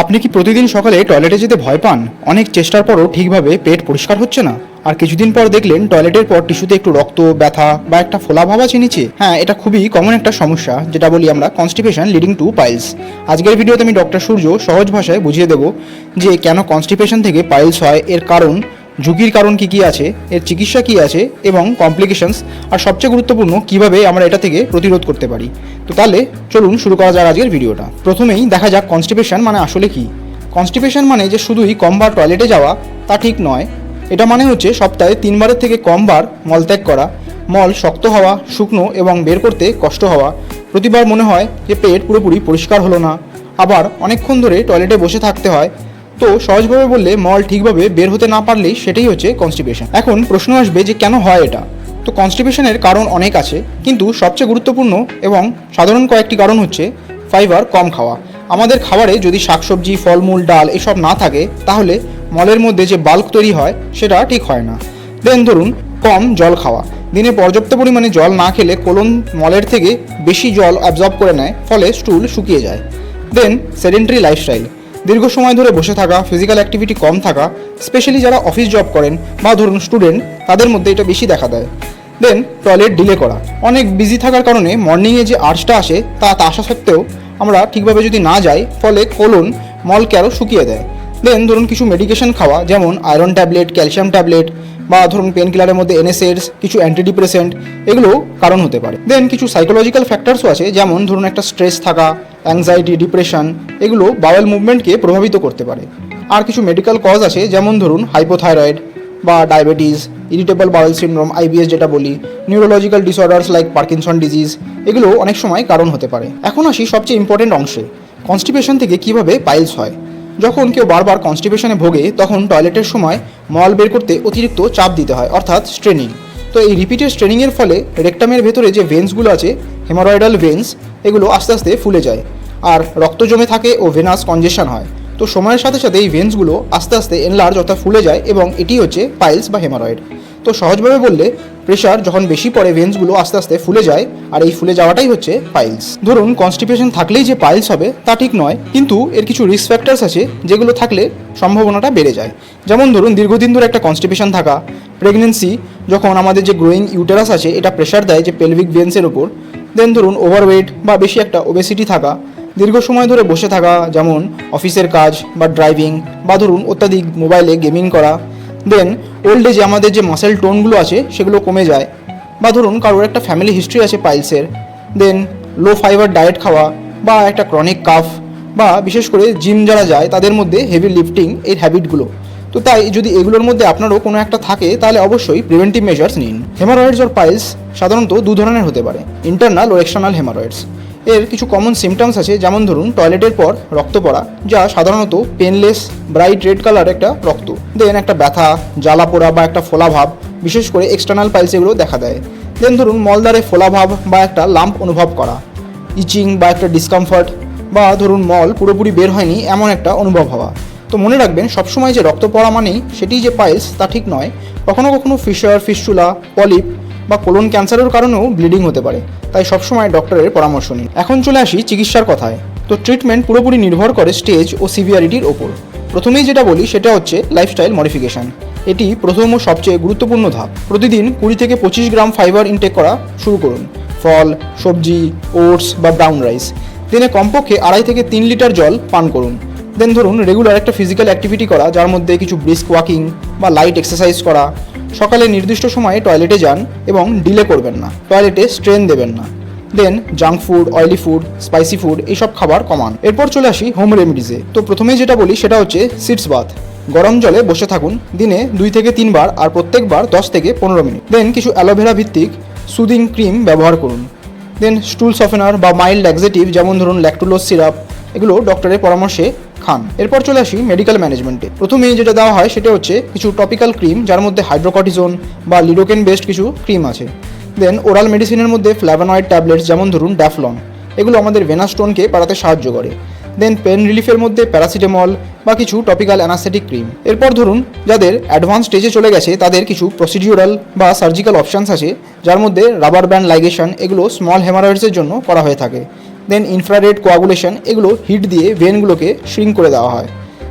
আপনি কি প্রতিদিন সকালে টয়লেটে যেতে ভয় পান? অনেক চেষ্টার পরও ঠিকভাবে পেট পরিষ্কার হচ্ছে না। আর কিছুদিন পর দেখলেন টয়লেটের পর টিস্যুতে একটু রক্ত, ব্যথা বা একটা ফোলা ভাব নিচে। হ্যাঁ এটা খুবই কমন একটা সমস্যা, যেটা বলি আমরা কনস্টিপেশন লিডিং টু পাইলস আজকের ভিডিওতে আমি ডক্টর সূর্য সহজ ভাষায় বুঝিয়ে দেবো যে কেন কনস্টিপেশন থেকে পাইলস হয়, এর কারণ ঝুঁকির কারণ কি কি আছে, এর চিকিৎসা কি আছে এবং কমপ্লিকেশনস আর সবচেয়ে গুরুত্বপূর্ণ কীভাবে আমরা এটা থেকে প্রতিরোধ করতে পারি। তো তাহলে চলুন শুরু করা যাক আজকের ভিডিওটা। প্রথমেই দেখা যাক কনস্টিপেশন মানে আসলে কি। কনস্টিপেশন মানে যে শুধুই কমবার টয়লেটে যাওয়া, তা ঠিক নয়। এটা মানে হচ্ছে সপ্তাহে তিনবারের থেকে কমবার মলত্যাগ করা, মল শক্ত হওয়া, শুকনো এবং বের করতে কষ্ট হওয়া। প্রতিবার মনে হয় যে পেট পুরোপুরি পরিষ্কার হলো না। আবার অনেকক্ষণ ধরে টয়লেটে বসে থাকতে হয় তো সহজভাবে বললে মল ঠিকভাবে বের হতে না পারলেই সেটাই হচ্ছে কনস্টিপেশন এখন প্রশ্ন আসবে যে কেন হয় এটা? তো কনস্টিপেশনের কারণ অনেক আছে, কিন্তু সবচেয়ে গুরুত্বপূর্ণ এবং সাধারণ কয়েকটি কারণ হচ্ছে ফাইবার কম খাওয়া। আমাদের খাবারে যদি শাকসবজি, ফলমূল, ডাল এসব না থাকে, তাহলে মলের মধ্যে যে বাল্ক তৈরি হয়, সেটা ঠিক হয় না। দেন ধরুন, কম জল খাওয়া। দিনে পর্যাপ্ত পরিমাণে জল না খেলে কোলন মলের থেকে বেশি জল অ্যাবজর্ব করে নেয়, ফলে স্টুল শুকিয়ে যায়। দেন সেডেন্টারি লাইফস্টাইল দীর্ঘ সময় ধরে বসে থাকা ফিজিক্যাল অ্যাক্টিভিটি কম থাকা স্পেশালি যারা অফিস জব করেন বা ধরুন স্টুডেন্ট তাদের মধ্যে এটা বেশি দেখা দেয়। দেন টয়লেট ডিলে করা। অনেক বিজি থাকার কারণে মর্নিংয়ে যে আর্টসটা আসে, তা তা আসা সত্ত্বেও আমরা ঠিকভাবে যদি না যাই, ফলে কোলন মলকে আরও শুকিয়ে দেয়। দেন ধরুন কিছু মেডিকেশন খাওয়া, যেমন আয়রন ট্যাবলেট ক্যালসিয়াম ট্যাবলেট বা ধরুন পেন কিলারের মধ্যে এনএসএডস কিছু অ্যান্টিডিপ্রেসেন্ট এগুলো কারণ হতে পারে। দেন কিছু সাইকোলজিক্যাল ফ্যাক্টরসও আছে, যেমন ধরুন একটা স্ট্রেস থাকা অ্যাংজাইটি ডিপ্রেশন এগুলো বাওয়েল মুভমেন্টকে প্রভাবিত করতে পারে। আর কিছু মেডিকেল কজ আছে, যেমন ধরুন হাইপোথাইরয়েড বা diabetes irritable bowel syndrome IBS যেটা বলি neurological disorders like Parkinson disease এগুলো অনেক সময় কারণ হতে পারে। এখন আসি সবচেয়ে ইম্পর্টেন্ট অংশে কনস্টিপেশন থেকে কীভাবে পাইলস হয়? যখন কেউ বারবার কনস্টিপেশনে ভোগে, তখন টয়লেটের সময় মল বের করতে অতিরিক্ত চাপ দিতে হয়, অর্থাৎ স্ট্রেনিং তো এই রিপিটেড স্ট্রেনিংয়ের ফলে রেকটামের ভেতরে যে ভেন্সগুলো আছে হেমারয়েডাল ভেন্স এগুলো আস্তে আস্তে ফুলে যায় আর রক্ত জমে থাকে ও ভেনাস কনজেশন হয়। তো সময়ের সাথে সাথে এই ভেন্সগুলো আস্তে আস্তে এনলার্জ অর্থাৎ ফুলে যায় এবং এটি হচ্ছে পাইলস বা হেমারয়েড তো সহজভাবে বললে প্রেশার যখন বেশি পড়ে ভেন্সগুলো আস্তে আস্তে ফুলে যায়, আর এই ফুলে যাওয়াটাই হচ্ছে পাইলস ধরুন কনস্টিপেশন থাকলেই যে পাইলস হবে, তা ঠিক নয়, কিন্তু এর কিছু রিস্ক ফ্যাক্টরস আছে যেগুলো থাকলে সম্ভাবনাটা বেড়ে যায়। যেমন ধরুন দীর্ঘদিন ধরে একটা কনস্টিপেশন থাকা প্রেগনেন্সি যখন আমাদের যে গ্রোয়িং ইউটেরাস আছে, এটা প্রেশার দেয় যে পেলভিক ভেন্সের ওপর দেন ধরুন ওভারওয়েট বা বেশি একটা ওবেসিটি থাকা, দীর্ঘ সময় ধরে বসে থাকা, যেমন অফিসের কাজ বা ড্রাইভিং বা ধরুন অত্যাধিক মোবাইলে গেমিং করা। দেন ওল্ড এজে আমাদের যে মাসেল টোনগুলো আছে, সেগুলো কমে যায়। বা ধরুন, কারোর একটা ফ্যামিলি হিস্ট্রি আছে পাইলসের দেন লো ফাইবার ডায়েট খাওয়া, বা একটা ক্রনিক কাফ বা বিশেষ করে জিম যারা যায়, তাদের মধ্যে হেভি লিফটিং এই হ্যাবিটগুলো তো তাই, যদি এগুলোর মধ্যে আপনারও কোনো একটা থাকে, তাহলে অবশ্যই প্রিভেন্টিভ মেজার্স নিন। হেমারয়েডস অর পাইলস সাধারণত দু ধরনের হতে পারে ইন্টারনাল ও এক্সটার্নাল হেমারয়েডস এর কিছু কমন সিমটমস আছে, যেমন ধরুন টয়লেটের পর রক্ত পড়া, যা সাধারণত পেনলেস ব্রাইট রেড কালার একটা দেন একটা ব্যথা, জ্বালা পোড়া বা একটা ফোলা ভাব, বিশেষ করে এক্সটার্নাল পাইলস এগুলো দেখা দেয়। দেন ধরুন মলদারে ফোলা ভাব বা একটা লাম্প অনুভব করা ইচিং বা একটা ডিসকমফর্ট বা ধরুন মল পুরোপুরি বের হয়নি এমন একটা অনুভব হওয়া। তো মনে রাখবেন, সবসময় যে রক্ত পড়া মানেই সেটি যে পাইলস তা ঠিক নয়। কখনো কখনো ফিশার ফিস্চুলা পলিপ বা কোলন ক্যান্সারের কারণেও ব্লিডিং হতে পারে। তাই সবসময় ডক্টরের পরামর্শ নিন। এখন চলে আসি চিকিৎসার কথায়। তো ট্রিটমেন্ট পুরোপুরি নির্ভর করে স্টেজ ও সিভিয়ারিটির ওপর। প্রথমেই যেটা বলি সেটা হচ্ছে লাইফস্টাইল মডিফিকেশন এটি প্রথম ও সবচেয়ে গুরুত্বপূর্ণ ধাপ। প্রতিদিন কুড়ি থেকে পঁচিশ গ্রাম ফাইবার ইনটেক করা শুরু করুন। ফল, সবজি ওটস বা ব্রাউন রাইস দিনে কমপক্ষে আড়াই থেকে তিন লিটার জল পান করুন। দেন ধরুন রেগুলার একটা ফিজিক্যাল অ্যাক্টিভিটি করা, যার মধ্যে কিছু ব্রিস্ক ওয়াকিং বা লাইট এক্সারসাইজ করা। সকালে নির্দিষ্ট সময়ে টয়লেটে যান এবং ডিলে করবেন না। টয়লেটে স্ট্রেন দেবেন না। Then junk food oily food spicy food এইসব খাবার কমান। এরপর চলে আসি হোম রেমেডিজে তো প্রথমেই যেটা বলি, সেটা হচ্ছে সিটস বাথ গরম জলে বসে থাকুন দিনে দুই থেকে তিনবার আর প্রত্যেকবার দশ থেকে পনেরো মিনিট। দেন কিছু অ্যালোভেরা ভিত্তিক সুদিং ক্রিম ব্যবহার করুন। দেন স্টুল সফেনার বা মাইল্ড ল্যাক্সেটিভ যেমন ধরুন ল্যাকটুলোজ সিরাপ এগুলো ডক্টরের পরামর্শে খান। এরপর চলে আসি মেডিকেল ম্যানেজমেন্টে প্রথমেই যেটা দেওয়া হয়, সেটা হচ্ছে কিছু টপিক্যাল ক্রিম যার মধ্যে হাইড্রোকটিজোন বা লিডোকেন বেসড কিছু ক্রিম আছে। দেন ওরাল মেডিসিনের মধ্যে ফ্ল্যাভানয়েড ট্যাবলেটস যেমন ধরুন ড্যাফলন এগুলো আমাদের ভেনাস্টোনকে বাড়াতে সাহায্য করে। দেন পেন রিলিফের মধ্যে প্যারাসিটামল বা কিছু টপিক্যাল অ্যানাস্থেটিক ক্রিম এরপর ধরুন, যাদের অ্যাডভান্স স্টেজে চলে গেছে, তাদের কিছু প্রসিডিউরাল বা সার্জিক্যাল অপশানস আছে, যার মধ্যে রাবার ব্যান্ড লাইগেশন এগুলো স্মল হেমারয়েডসের জন্য করা হয়ে থাকে। দেন ইনফ্রারেড কোয়াগুলেশন এগুলো হিট দিয়ে ভেনগুলোকে শ্রিঙ্ক করে দেওয়া হয়।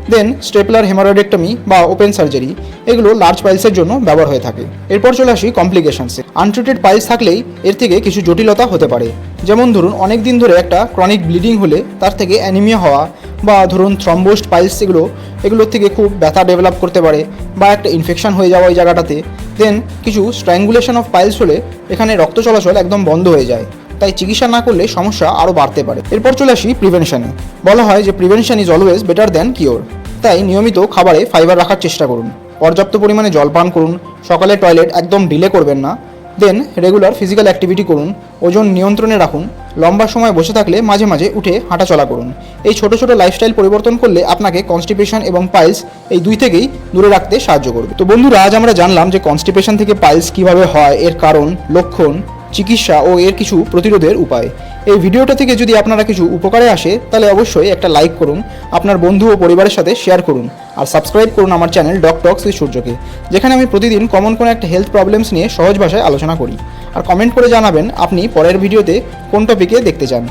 দেন স্টেপলার হেমারয়েডেক্টমি বা ওপেন সার্জারি এগুলো লার্জ পাইলসের জন্য ব্যবহার হয়ে থাকে। এরপর চলে আসি কমপ্লিকেশনসে আনট্রিটেড পাইলস থাকলেই এর থেকে কিছু জটিলতা হতে পারে। যেমন ধরুন অনেক দিন ধরে একটা ক্রনিক ব্লিডিং হলে তার থেকে অ্যানিমিয়া হওয়া বা ধরুন থ্রম্বোস্ট পাইলস এগুলো, এগুলোর থেকে খুব ব্যথা ডেভেলপ করতে পারে বা একটা ইনফেকশন হয়ে যাওয়া ওই জায়গাটাতে। দেন কিছু স্ট্র্যাঙ্গুলেশন অফ পাইলস হলে এখানে রক্ত চলাচল একদম বন্ধ হয়ে যায়। তাই চিকিৎসা না করলে সমস্যা আরও বাড়তে পারে। এরপর চলে আসি প্রিভেনশনে বলা হয় যে prevention is always better than cure তাই নিয়মিত খাবারে ফাইবার রাখার চেষ্টা করুন। পর্যাপ্ত পরিমাণে জল পান করুন। সকালে টয়লেট একদম ডিলে করবেন না। দেন রেগুলার ফিজিক্যাল অ্যাক্টিভিটি করুন। ওজন নিয়ন্ত্রণে রাখুন। লম্বা সময় বসে থাকলে মাঝে মাঝে উঠে হাঁটাচলা করুন। এই ছোট ছোট লাইফস্টাইল পরিবর্তন করলে আপনাকে কনস্টিপেশন এবং পাইলস এই দুই থেকেই দূরে রাখতে সাহায্য করবে। তো বন্ধুরা, আজ আমরা জানলাম যে কনস্টিপেশন থেকে পাইলস কীভাবে হয়, এর কারণ, লক্ষণ চিকিৎসা ও এর কিছু প্রতিরোধের উপায়। এই ভিডিওটা থেকে যদি আপনারা কিছু উপকারে আসে, তাহলে অবশ্যই একটা লাইক করুন, আপনার বন্ধু ও পরিবারের সাথে শেয়ার করুন, আর সাবস্ক্রাইব করুন আমার চ্যানেল ডক টক্স উইথ সূর্যকে, যেখানে আমি প্রতিদিন কমন কোনো একটা হেলথ প্রবলেমস নিয়ে সহজ ভাষায় আলোচনা করি। আর কমেন্ট করে জানাবেন আপনি পরের ভিডিওতে কোন টপিকে দেখতে চান।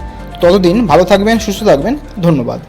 ততদিন ভালো থাকবেন, সুস্থ থাকবেন, ধন্যবাদ।